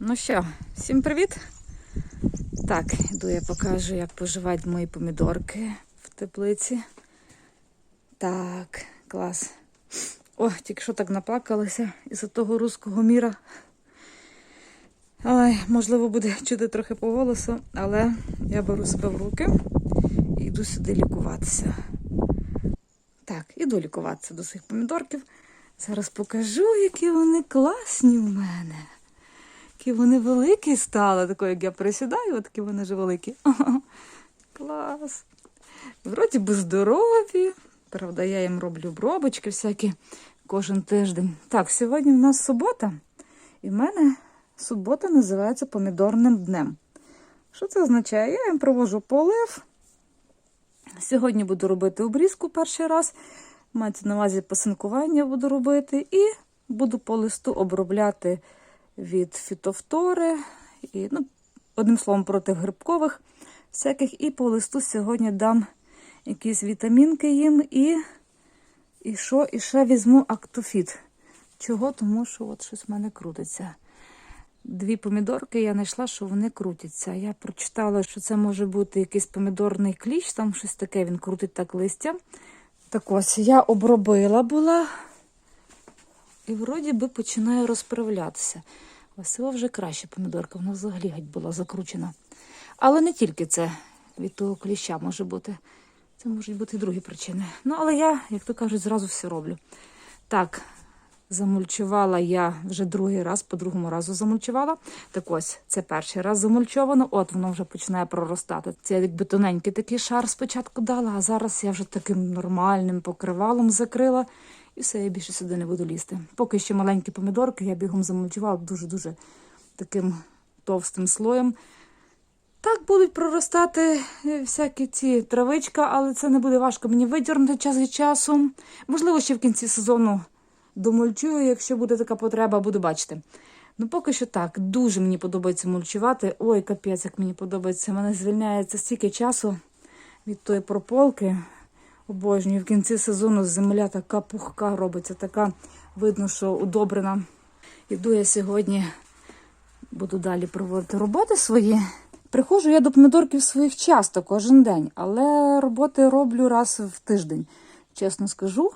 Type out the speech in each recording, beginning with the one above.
Ну що, всім привіт! Так, іду я покажу, як поживають мої помідорки в теплиці. Так, клас. О, тільки що так наплакалася із-за того руського міра. Ой, можливо, буде чути трохи по голосу, але я беру себе в руки і йду сюди лікуватися. Так, іду лікуватися до своїх помідорків. Зараз покажу, які вони класні в мене. Які вони великі стали, тако, як я присідаю, такі вони вже великі. Клас. Вроді би здорові. Правда, я їм роблю обробочки всякі кожен тиждень. Так, сьогодні в нас субота, і в мене субота називається помідорним днем. Що це означає? Я їм провожу полив. Сьогодні буду робити обрізку перший раз. Мається на увазі пасинкування буду робити, і буду по листу обробляти від фітофтори, і, ну, одним словом, проти грибкових всяких. І по листу сьогодні дам якісь вітамінки їм і, і що? І ще візьму актофіт. Чого? Тому що от щось в мене крутиться. Дві помідорки я знайшла, що вони крутяться. Я прочитала, що це може бути якийсь помідорний кліщ, там щось таке, він крутить так листя. Так ось я обробила була і вроді би починає розправлятися. Це вже краще помідорка, вона взагалі геть була закручена. Але не тільки це від того кліща може бути. Це можуть бути і другі причини. Ну, але я, як то кажуть, зразу все роблю. Так, замульчувала я вже другий раз, по другому разу замульчувала. Так ось, це перший раз замульчовано, от воно вже починає проростати. Це якби тоненький такий шар спочатку дала, а зараз я вже таким нормальним покривалом закрила. І все, я більше сюди не буду лізти. Поки ще маленькі помідорки, я бігом замульчувала дуже-дуже таким товстим слоєм. Так будуть проростати е, всякі ці травичка, але це не буде важко мені видірнути час від часу. Можливо, ще в кінці сезону домульчую, якщо буде така потреба, буду бачити. Ну, поки що так, дуже мені подобається мульчувати. Ой, капець, як мені подобається. Мене звільняється стільки часу від тої прополки. Обожнюю, в кінці сезону земля така пухка робиться, така видно, що удобрена. Іду я сьогодні, буду далі проводити роботи свої. Приходжу я до помідорків своїх часто, кожен день, але роботи роблю раз в тиждень, чесно скажу.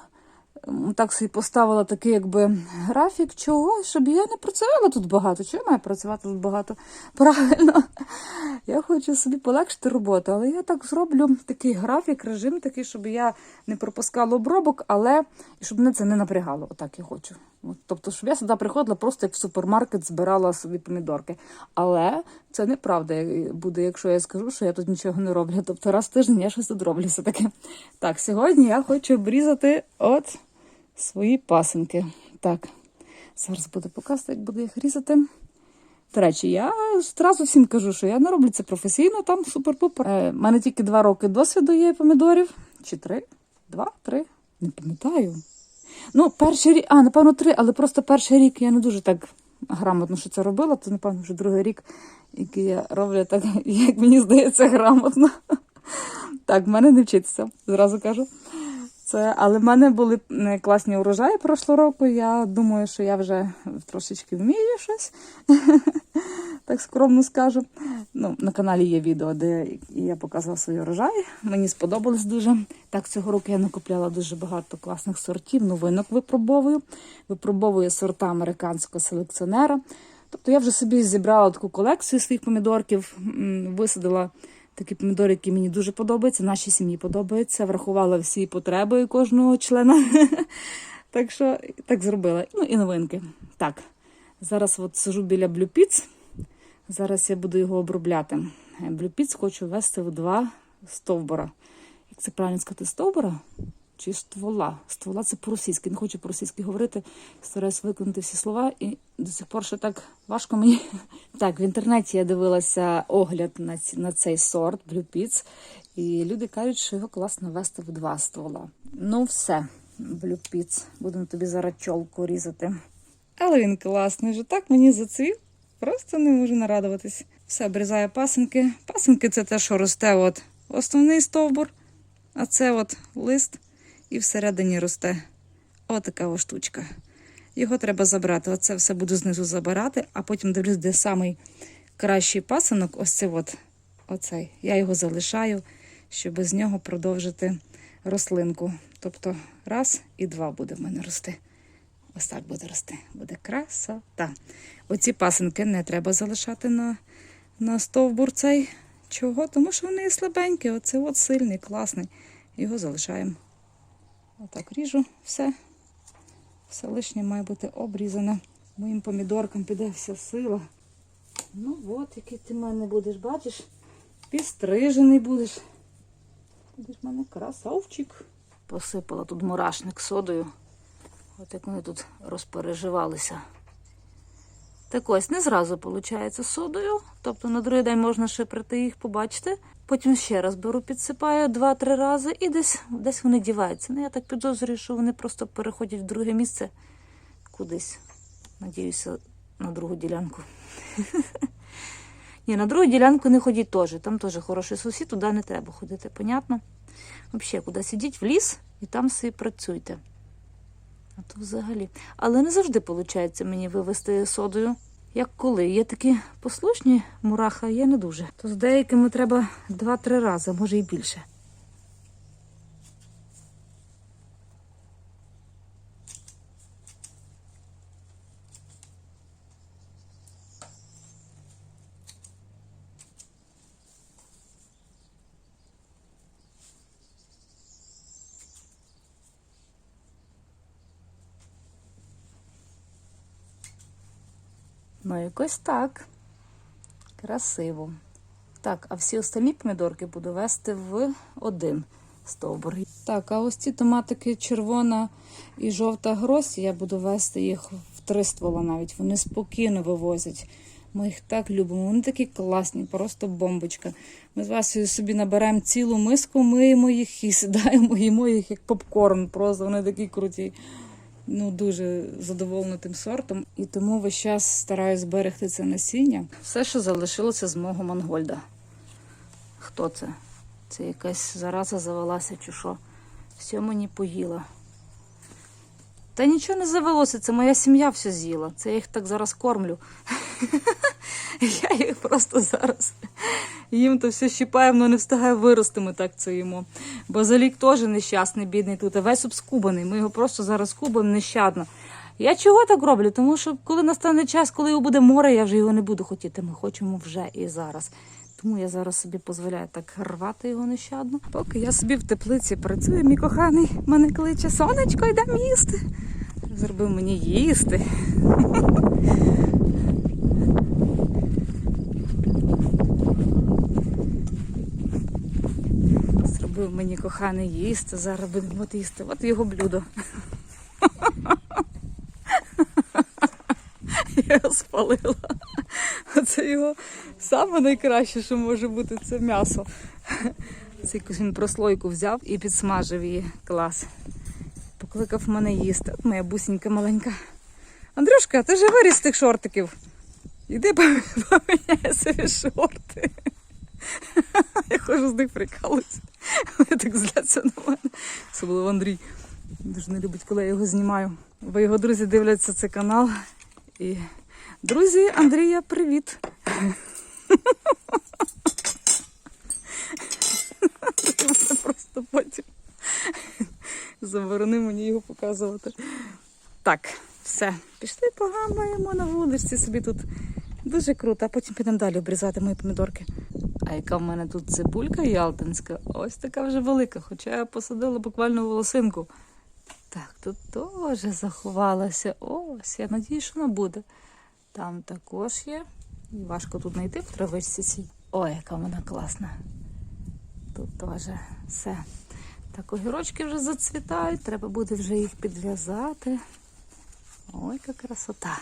Так собі поставила такий якби графік чого, щоб я не працювала тут багато. Чого я маю працювати тут багато? Правильно. Я хочу собі полегшити роботу, але я так зроблю такий графік, режим такий, щоб я не пропускала обробок, але і щоб мене це не напрягало. Отак я хочу. От, тобто, щоб я сюди приходила просто як в супермаркет, збирала собі помідорки. Але це неправда е, буде, якщо я скажу, що я тут нічого не роблю. Тобто раз в тиждень я щось тут роблю все-таки. Так, сьогодні я хочу обрізати от свої пасинки. Так, зараз буду показувати, як буду їх різати. До речі, я одразу всім кажу, що я не роблю це професійно, там супер-пупер. У е, мене тільки два роки досвіду є помідорів. Чи три? Два, три? Не пам'ятаю. Ну, перший рік, а, напевно, три, але просто перший рік я не дуже так грамотно що це робила, то, напевно, вже другий рік, який я роблю так, як мені здається, грамотно. Так, в мене не вчиться, зразу кажу. Це, але в мене були класні урожаї прошлого року. Я думаю, що я вже трошечки вмію щось, так скромно скажу. Ну, на каналі є відео, де я показувала свої урожаї. Мені сподобалось дуже. Так, цього року я накупляла дуже багато класних сортів, новинок випробовую. Випробовую сорта американського селекціонера. Тобто я вже собі зібрала таку колекцію своїх помідорків, висадила такі помідори, які мені дуже подобаються, нашій сім'ї подобаються. Врахувала всі потреби кожного члена. Так що так зробила. Ну і новинки. Так, зараз от сижу біля блюпіц. Зараз я буду його обробляти. Блюпіц хочу ввести в два стовбура. Як це правильно сказати, стовбура? Чи ствола? Ствола це по-російськи. Не хочу по-російськи говорити. Стараюсь виконати всі слова, і до сих пор ще так важко мені. Так, в інтернеті я дивилася огляд на, ці, на цей сорт Blue Pits, і люди кажуть, що його класно вести в два ствола. Ну, все, Blue Pits. Будемо тобі зараз чолку різати. Але він класний, вже так мені зацвів. Просто не можу нарадуватись. Все, обрізаю пасинки. Пасинки це те, що росте от основний стовбур, а це от лист і всередині росте отака ось штучка. Його треба забрати. Оце все буду знизу забирати, а потім дивлюсь, де самий кращий пасинок. Ось це от, оцей. Я його залишаю, щоб з нього продовжити рослинку. Тобто раз і два буде в мене рости. Ось так буде рости. Буде красота. Оці пасинки не треба залишати на, на стовбур цей. Чого? Тому що вони слабенькі. Оце от сильний, класний. Його залишаємо. Отак ріжу, все. Все лишнє має бути обрізане. Моїм помідоркам піде вся сила. Ну от, який ти в мене будеш, бачиш? Підстрижений будеш. Будеш в мене красавчик. Посипала тут мурашник содою. От як вони тут розпереживалися. Так ось, не зразу виходить содою. Тобто на другий день можна шиприти їх, побачити. Потім ще раз беру, підсипаю два-три рази і десь, десь вони діваються. Ну, я так підозрюю, що вони просто переходять в друге місце кудись. Надіюся, на другу ділянку. Ні, на другу ділянку не ходіть теж. Там теж хороший сусід, туди не треба ходити, понятно? Взагалі, кудись ідіть в ліс і там собі працюйте. А то взагалі. Але не завжди виходить мені вивести содою. Як коли. Є такі послушні мураха, є не дуже. То з деякими треба 2-3 рази, може і більше. Ну, якось так. Красиво. Так, а всі остальні помідорки буду вести в один стовбур. Так, а ось ці томатики червона і жовта гросі, я буду вести їх в три ствола навіть. Вони спокійно вивозять. Ми їх так любимо. Вони такі класні, просто бомбочка. Ми з Васею собі набираємо цілу миску, миємо їх і сідаємо, їмо їх як попкорн. Просто вони такі круті ну, дуже задоволена тим сортом, і тому весь час стараюсь зберегти це насіння. Все, що залишилося з мого Монгольда. Хто це? Це якась зараза завелася чи що? Все мені поїла. Та нічого не завелося, це моя сім'я все з'їла. Це я їх так зараз кормлю. Я їх просто зараз їм то все щіпаю, воно не встигає вирости, ми так це їмо. Базилік теж нещасний, бідний тут, а весь обскубаний. Ми його просто зараз скубаємо нещадно. Я чого так роблю? Тому що коли настане час, коли його буде море, я вже його не буду хотіти. Ми хочемо вже і зараз. Тому я зараз собі дозволяю так рвати його нещадно. Поки я собі в теплиці працюю, мій коханий мене кличе сонечко, йдемо їсти. Зробив мені їсти. Зробив мені коханий їсти. Зараз будемо їсти. От його блюдо. Я його спалила. Оце його саме найкраще, що може бути, це м'ясо. Це якусь він прослойку взяв і підсмажив її. Клас. Покликав мене їсти. От моя бусінька маленька. Андрюшка, ти же виріс з тих шортиків. Іди поміняй собі шорти. Я хожу з них прикалуюсь. Вони так зляться на мене. Особливо Андрій. Дуже не любить, коли я його знімаю. Бо його друзі дивляться цей канал. І друзі, Андрія, привіт. Просто потім заборони мені його показувати. Так, все. Пішли погамаємо на вулиці собі тут. Дуже круто, а потім підемо далі обрізати мої помідорки. А яка в мене тут цибулька ялтинська? Ось така вже велика, хоча я посадила буквально волосинку. Так, тут теж заховалася. Ось, я надію, що вона буде. Там також є. Важко тут знайти в травичці цій. Ой, яка вона класна. Тут теж все. Так, огірочки вже зацвітають, треба буде вже їх підв'язати. Ой, яка красота.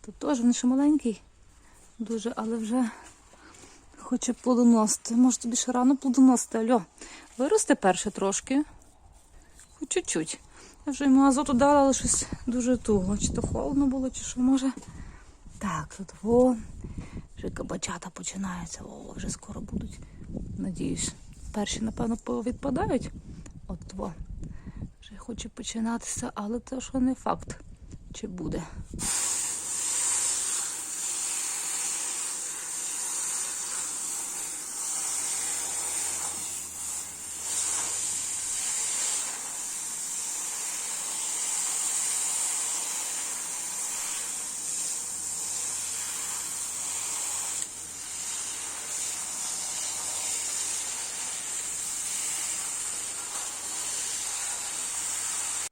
Тут теж він ще маленький, дуже, але вже хоче плодоносити. Може тобі ще рано плодоносити. Альо, виросте перше трошки. Хоч чуть-чуть. Я вже йому азоту дала, але щось дуже туго. Чи то холодно було, чи що може. Так, тут во. Вже кабачата починаються. О, вже скоро будуть. Надіюсь. Перші, напевно, відпадають. От во. Вже хоче починатися, але це що не факт. чи буде.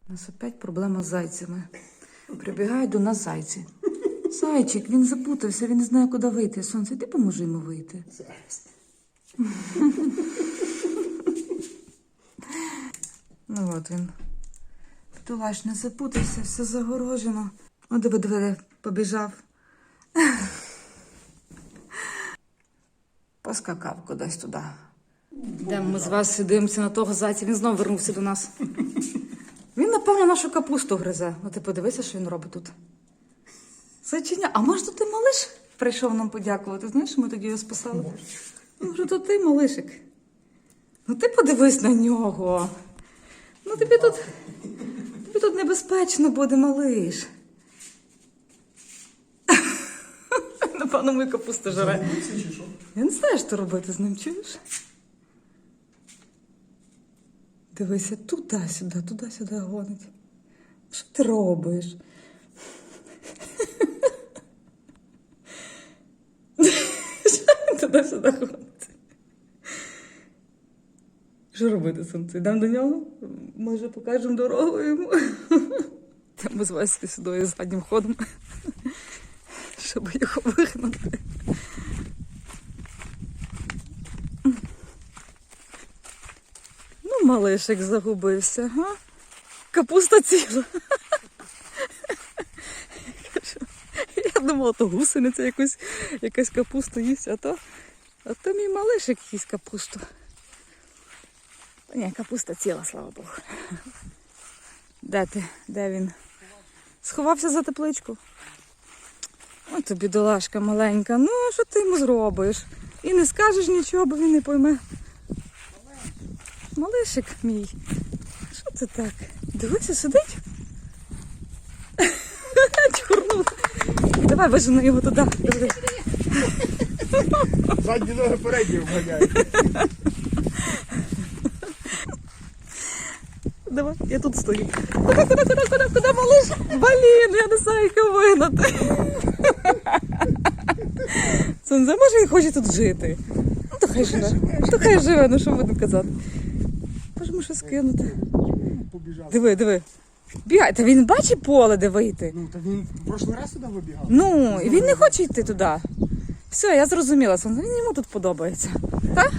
У нас опять проблема з зайцями. Прибігають до нас зайці. Зайчик, він запутався, він не знає, куди вийти. Сонце, ти поможи йому вийти. Ну от він. Тулаш не запутався, все загорожено. О, диви, побіжав. Поскакав кудись туди. Йдемо ми з вас дивимося на того зайця, він знову вернувся до нас. Напевно, нашу капусту гризе. Ну ти подивися, що він робить тут. Зайчиня, а може, то ти малиш прийшов нам подякувати? Знаєш, що ми тоді його спасали? Може, то ти малишик? Ну ти подивись на нього. Ну тобі тут, тобі тут небезпечно буде, малиш. Напевно, мою капусту жере. Я не знаю, що робити з ним, чуєш? Дивися, туди-сюди, туди-сюди гонить. Що ти робиш? Туди-сюди гонить? Що робити, сонце? Йдемо до нього? Може, покажемо дорогу йому? Ми з Ваською сюди заднім ходом, щоб його вигнати. Малишик загубився, га? Капуста ціла. Я думала, то гусениця якусь, якась капусту їсть, а то, а то мій малишик їсть капусту. Ні, капуста ціла, слава Богу. Де ти? Де він? Сховався за тепличку. Ой, то бідолашка маленька. Ну, що ти йому зробиш? І не скажеш нічого, бо він не пойме. Малишик мій. Що це так? Дивися, сидить. Чорнув. Давай вижену його туди. Диви. Задні ноги передні вганяють. Давай, я тут стою. Куди, куди, куди, куди, куди, малиш? Блін, я не знаю, як його вигнати. Сонце, може він хоче тут жити. Ну, то хай живе. То хай живе, ну що будемо казати. Можемо щось кинути. Побіжав. Диви, диви. Бігай, та він бачить поле, де вийти. Ну, та він в прошлий раз сюди вибігав. Ну, і він не хоче йти туди. Все, я зрозуміла, Сонце, він йому тут подобається. Так?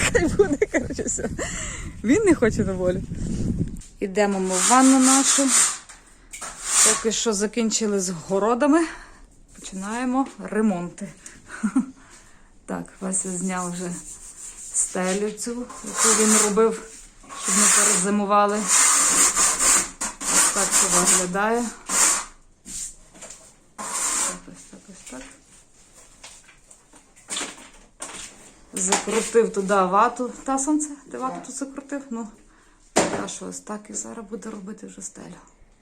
Хай буде, коротше, все. Він не хоче на волю. Ідемо ми в ванну нашу. Поки що закінчили з городами. Починаємо ремонти. Так, Вася зняв вже стелю цю, яку він робив, щоб ми перезимували. Ось так це виглядає. Так, ось так, ось так. Закрутив туди вату. Та сонце, ти вату тут закрутив? Ну, а що ось так і зараз буде робити вже стелю.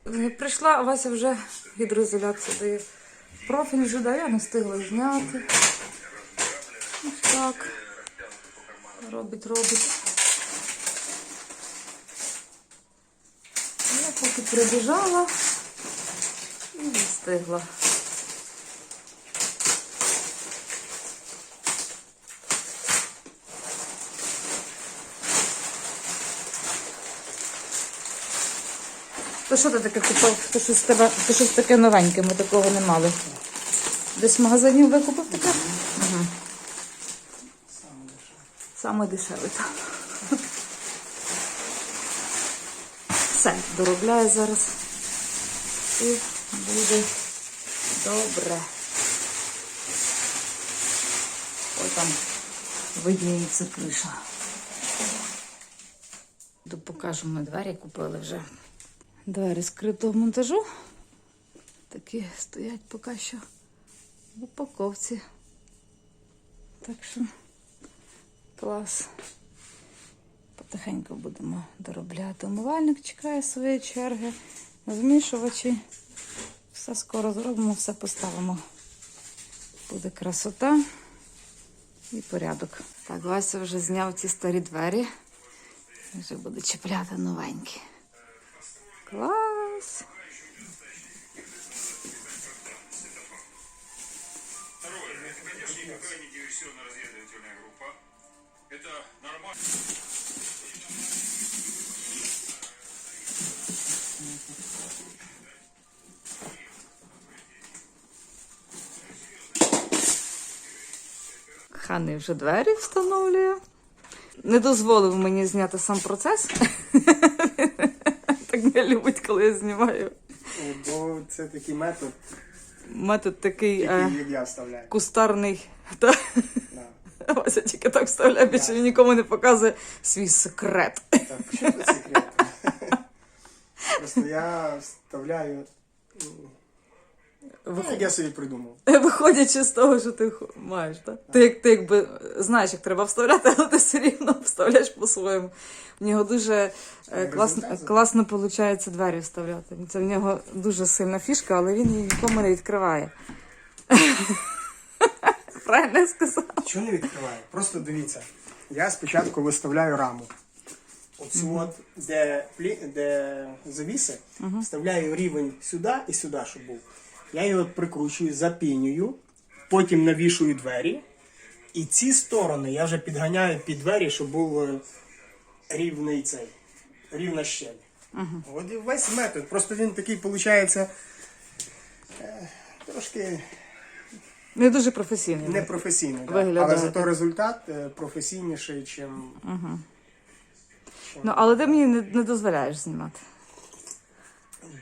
Е, Прийшла, Вася вже гідроізоляцію дає. Профіль вже дає, я не встигла зняти. Ось так. Робить, робить. Я поки прибіжала і не встигла. То що ти таке купив? То щось, тебе, то щось таке новеньке, ми такого не мали. Десь в магазині викупив таке? Саме дешевий, так. Все, доробляю зараз. І буде добре. Ой, там видніється криша. Покажу, ми двері купили вже. Двері скритого монтажу. Такі стоять поки що в упаковці. Так що клас. Потихеньку будемо доробляти. Умивальник чекає своєї черги. Змішувачі Все скоро зробимо, все поставимо. Буде красота і порядок. Так, Вася вже зняв ці старі двері. Вже буде чіпляти новенькі. Клас! Никакая не диверсионно-разведывательная группа. Это нормально. Ханий вже двері встановлює. Не дозволив мені зняти сам процес. Так не любить, коли я знімаю. Бо це такий метод, Метод такий який е, як я вставляю. кустарний. Та, Да. Вася тільки так вставляє, більше він нікому не показує свій секрет. Так, що тут секрет? Просто я вставляю. Ну, як я собі придумав. Виходячи з того, що ти маєш, так? Ти, як, ти якби знаєш, як треба вставляти, але ти все рівно вставляєш по-своєму. В нього дуже е, Результат класно виходить двері вставляти. Це в нього дуже сильна фішка, але він її нікому не відкриває. Правильно я сказав? Чого не відкриваю? Просто дивіться. Я спочатку виставляю раму. Оцю от, де, плі... де завіси, вставляю рівень сюди і сюди, щоб був. Я його прикручую, запінюю, потім навішую двері. І ці сторони я вже підганяю під двері, щоб був е, рівний цей, рівна щель. От і весь метод. Просто він такий, виходить, трошки Не дуже професійний. непрофесійний. да. Виглядає Але зато результат е, професійніший, чим. Ну, але ти мені не, не дозволяєш знімати.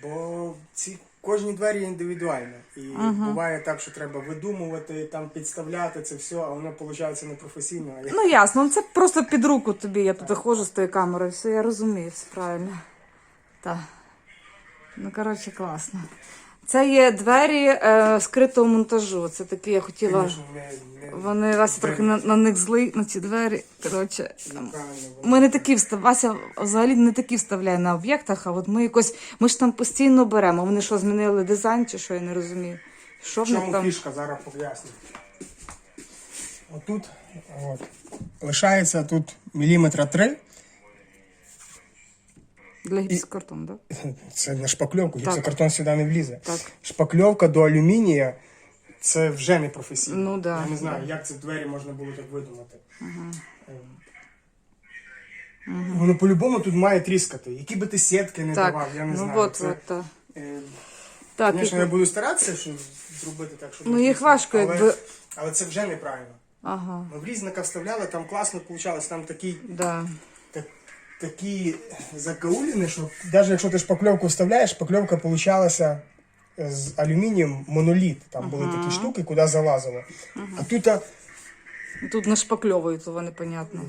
Бо ці кожні двері індивідуальні. І буває так, що треба видумувати, там підставляти це все, а воно виходить непрофесійно. А я- Ну ясно, ну це просто під руку тобі. Я тут ходжу з тою камерою, все, я розумію, все правильно. Так. Ну, коротше, класно. Це є двері е, скритого монтажу. Це такі, я хотіла. Не, Вони Вася трохи на, на них злий, на ці двері. Коротше, ми не такі встав... Вася взагалі не такі вставляє на об'єктах, а от ми якось. Ми ж там постійно беремо. Вони що, змінили дизайн чи що, я не розумію. Що В в них чому там? фішка зараз поясню. Отут от, лишається тут міліметра три. Для гіпсокартону, так? Це на шпакльовку, Так. гіпсокартон сюди не влізе. Так. Шпакльовка до алюмінія це вже не професійно. Ну да, Я не знаю, як це двері можна було так видумати. Ем, Воно по-любому тут має тріскати. Які би ти сітки не Так, давав, я не ну знаю. от, Це, от, так. е, Так, Звісно, я буду старатися щоб зробити так, щоб Ну, їх важко, але, якби- але це вже неправильно. Ага, Ми в різника вставляли, там класно вийшло, там такі, да. Так, такі закауліни, що навіть якщо ти шпакльовку вставляєш, шпакльовка получалася з алюмінієм моноліт. Там були такі штуки, куди залазило. А тут а, Тут нашпакльовують, то непонятно.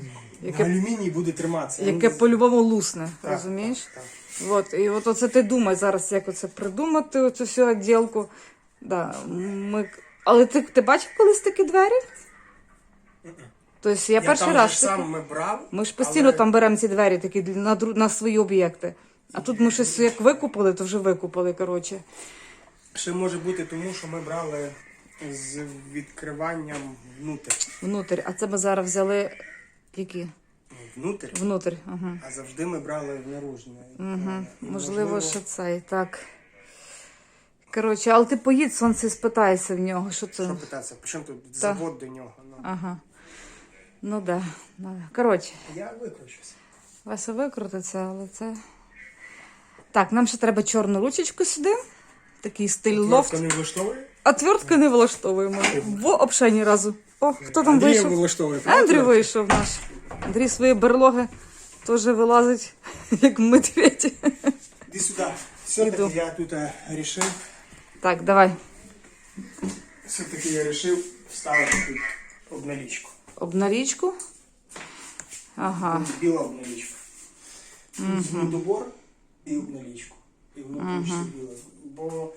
Яке, алюміній буде триматися. яке по-любому лусне, Так, розумієш? так, так. От, і от оце ти думай зараз, як оце придумати, оцю всю відділку. Да, ми... Але ти, ти бачив колись такі двері? Тобто я, Я перший там раз. ж сам ми брав. Ми ж постійно але там беремо ці двері такі на, на свої об'єкти. А тут ми щось як викупили, то вже викупили, коротше. Ще може бути тому, що ми брали з відкриванням внутрі. Внутрь. А це ми зараз взяли які? Внутрі. Внутрь. Ага. А завжди ми брали в наружне. Угу. Можливо, що це і так. Коротше, але ти поїдь, сонце спитайся в нього, що це. Що питатися, причому тут завод до нього. Ну. Ага. Ну да. да. Коротше, Я викручуся. Вася викрутиться, але це. Так, нам ще треба чорну ручечку сюди. Такий стиль лофт. Не влаштовує? А твертки не влаштовуємо. Во обше ні разу. О, хто там Андрія вийшов? влаштовує. Андрій вийшов наш. Андрій свої берлоги теж вилазить, як медведь. Іди сюди. Все-таки я тут е, рішив, Так, давай. все-таки я рішив вставити тут обналічку. Обналічку. Ага. Біла обналічка. Тут добор і обналічку. І внутрі ще біле. Бо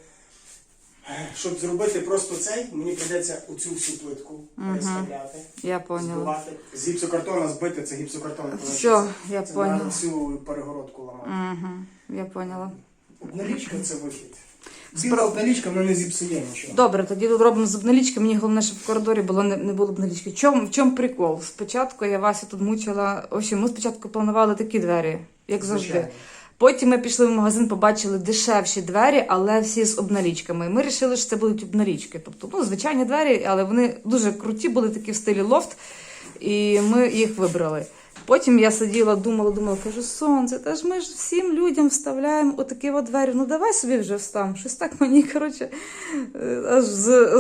щоб зробити просто цей, мені прийдеться оцю всю плитку переставляти. Я поняла. збивати. З гіпсокартона збити, це гіпсокартон. Все, я це поняла. всю перегородку ламати. Угу, я поняла. Обналічка це вихід. Біла обналічка вона не зіпсує нічого. Добре, тоді зробимо з обналічки. Мені головне, щоб в коридорі було не, не було обналічки. В чому, в чому прикол? Спочатку я Васю тут мучила. Общем, ми спочатку планували такі двері, як завжди. Звичайно. Потім ми пішли в магазин, побачили дешевші двері, але всі з обналічками. І ми вирішили, що це будуть обналічки. Тобто, ну, звичайні двері, але вони дуже круті, були такі в стилі лофт, і ми їх вибрали. Потім я сиділа, думала, думала, кажу, сонце, та ж ми ж всім людям вставляємо отакі от двері. Ну давай собі вже встав. Щось так мені, коротше, е, аж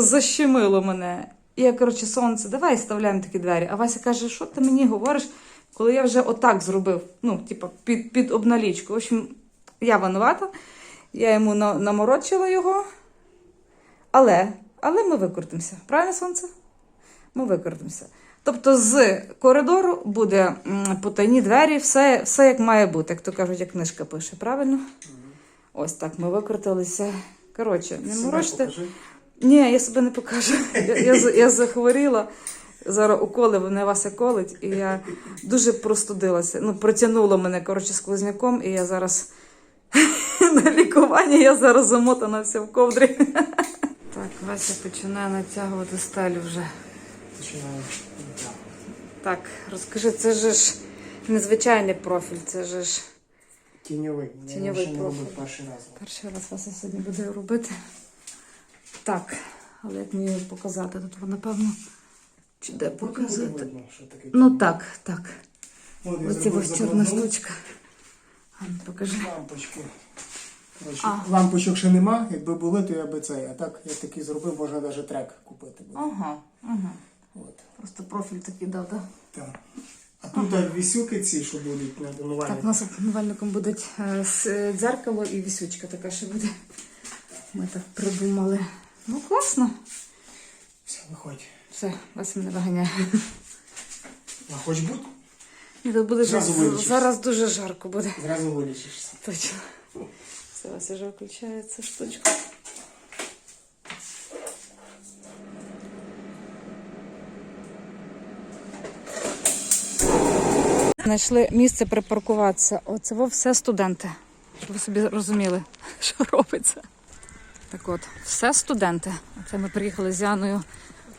защемило мене. І я, коротше, сонце, давай вставляємо такі двері. А Вася каже, що ти мені говориш, коли я вже отак зробив, ну, типа, під, під обналічку. В общем, я винувата, я йому на- наморочила його. Але, але ми викрутимося. Правильно, сонце? Ми викрутимося. Тобто з коридору буде потайні двері, все, все як має бути, як то кажуть, як книжка пише, правильно? Ось так ми викрутилися. Коротше, не морочте. Ні, я себе не покажу. Я, я, я захворіла. Зараз уколи, мене Вася колить, і я дуже простудилася. Ну, протягнуло мене, коротше, сквозняком, і я зараз на лікуванні, я зараз замотана вся в ковдрі. Так, Вася починає натягувати стелю вже. Починаю. Так. Розкажи, це же ж незвичайний профіль, це же ж Тіньовий. Тіньовий його ще не профіль. робив перший раз. перший раз Вася сьогодні буде робити. Так, але як мені показати? Тут, напевно, чи де показати? видно, що таке Ну тіньовий. так, так. От я Оці зробив ось чорна штучка. Ну, покажи. Лампочку. Коротше, А. Лампочок ще нема, якби були, то я би цей. А так я такий зробив, можна навіть трек купити. буде. Ага, ага. От. Просто профіль такий дав, так? Так. А тут ага. вісюки ці, що будуть на Так, у нас умивальником буде е, дзеркало і вісючка така ще буде. Ми так придумали. Ну, класно. Все, виходь. Все, вас мене виганяє. А хоч будь, І тут буде Зразу жар- зараз дуже жарко буде. зразу вилічишся. Точно. Все, ось вже включається штучка. Знайшли місце припаркуватися. Оце во все студенти. Щоб ви собі розуміли, що робиться. Так от, все студенти. Оце ми приїхали з Яною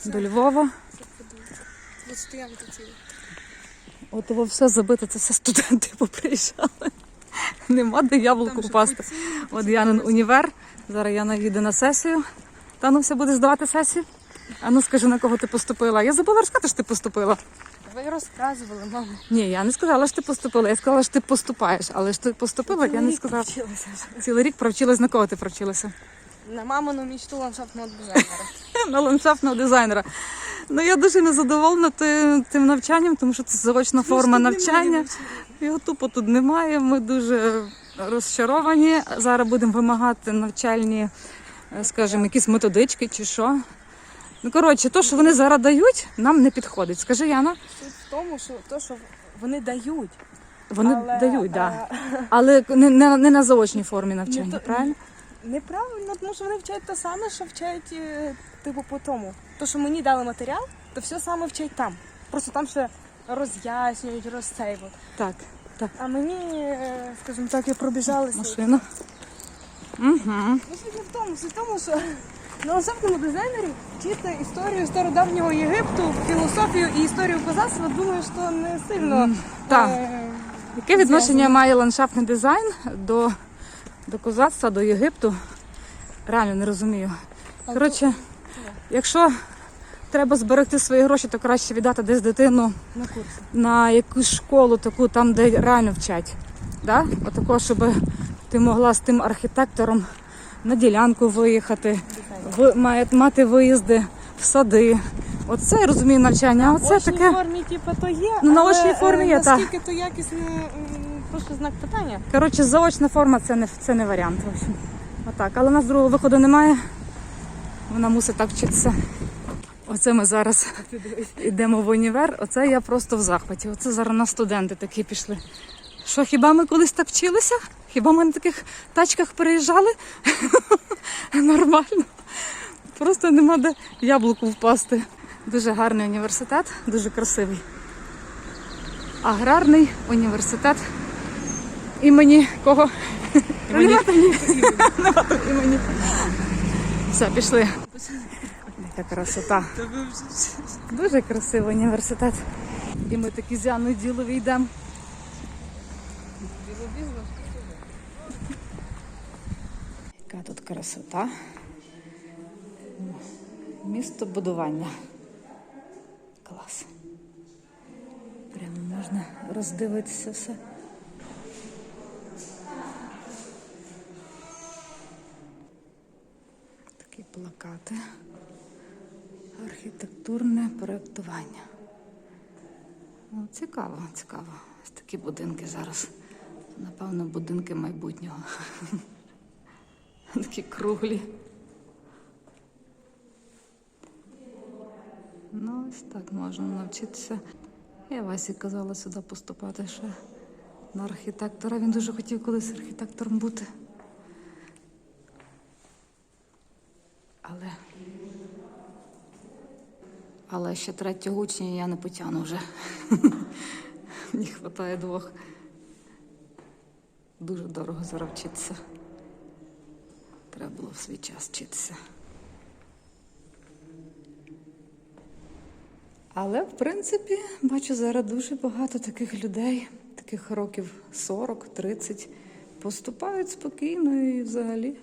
до Львова. От во все забите, це все студенти поприїжджали. Нема де яблуку впасти. От Янин універ. Зараз Яна їде на сесію. Та ну все буде здавати сесію. А ну скажи, на кого ти поступила. Я забула розказати, що ти поступила. Ви розказували, мама. Ні, я не сказала, що ти поступила. Я сказала, що ти поступаєш. Але ж ти поступила, я не сказала. Цілий рік провчилась на кого ти провчилася? На мамину мічту ландшафтного дизайнера. на ландшафтного дизайнера. Ну я дуже незадоволена ти- тим навчанням, тому що це заочна форма навчання. Його тупо тут немає. Ми дуже розчаровані. Зараз будемо вимагати навчальні, е, скажімо, якісь методички чи що. Ну, коротше, то, що вони зараз дають, нам не підходить. Скажи, Яна, Суть в тому, що то, що вони дають. вони але, дають, да. е, але не, не, не на заочній формі навчання, Ну, то- правильно? Неправильно, тому що вони вчать те саме, що вчать е, типу по тому. То, що мені дали матеріал, то все саме вчать там. Просто там ще роз'яснюють, розцейвуть. Так, так. А мені, е, скажімо так, я пробіжалася. Машина. Угу. Ну, суть не в тому, суть в тому, що на ландшафтному дизайнері вчити історію стародавнього Єгипту, філософію і історію козацтва, думаю, що не сильно. так. е, Яке відношення має ландшафтний дизайн до, до козацтва, до Єгипту? Реально не розумію. Коротше, якщо треба зберегти свої гроші, то краще віддати десь дитину на курси. на якусь школу, таку там, де реально вчать. Да? Отако, щоб ти могла з тим архітектором на ділянку виїхати, має- мати виїзди в сади. Оце я розумію навчання, а оце таке. формі, типу, то є. Ну, на очній формі е, є, та. Наскільки то якісне, просто знак питання. Коротше, заочна форма це не, це не варіант. В общем. Отак. Але у нас другого виходу немає. Вона мусить так вчитися. Оце ми зараз йдемо в універ. Оце я просто в захваті. Оце зараз на студенти такі пішли. Що, хіба ми колись так вчилися? Хіба ми на таких тачках переїжджали? Нормально. Просто нема де яблуку впасти. Дуже гарний університет, дуже красивий. Аграрний університет імені кого? Нема там імені. Все, пішли. Яка красота. Дуже красивий університет. І ми такі з Яною ділові йдемо. Яка тут красота. Місто будування. Клас. Прямо можна роздивитися все. Такі плакати. Архітектурне проєктування. О, цікаво, цікаво. Ось такі будинки зараз. Напевно, будинки майбутнього. Такі круглі. Ну, ось так можна навчитися. Я Васі казала сюди поступати ще на архітектора. Він дуже хотів колись архітектором бути. Але. Але ще третього учня я не потягну вже. Мені вистачає двох. Дуже дорого зараз вчитися. Треба було в свій час вчитися. Але, в принципі, бачу зараз дуже багато таких людей, таких років 40-30, поступають спокійно і взагалі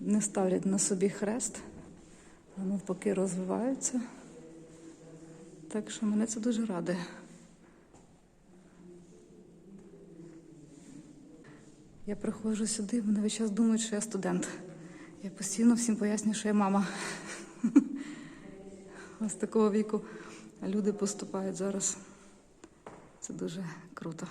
не ставлять на собі хрест, а навпаки розвиваються. Так що мене це дуже радує. Я приходжу сюди, вони весь час думають, що я студент. Я постійно всім пояснюю, що я мама. Ось такого віку люди поступають зараз. Це дуже круто.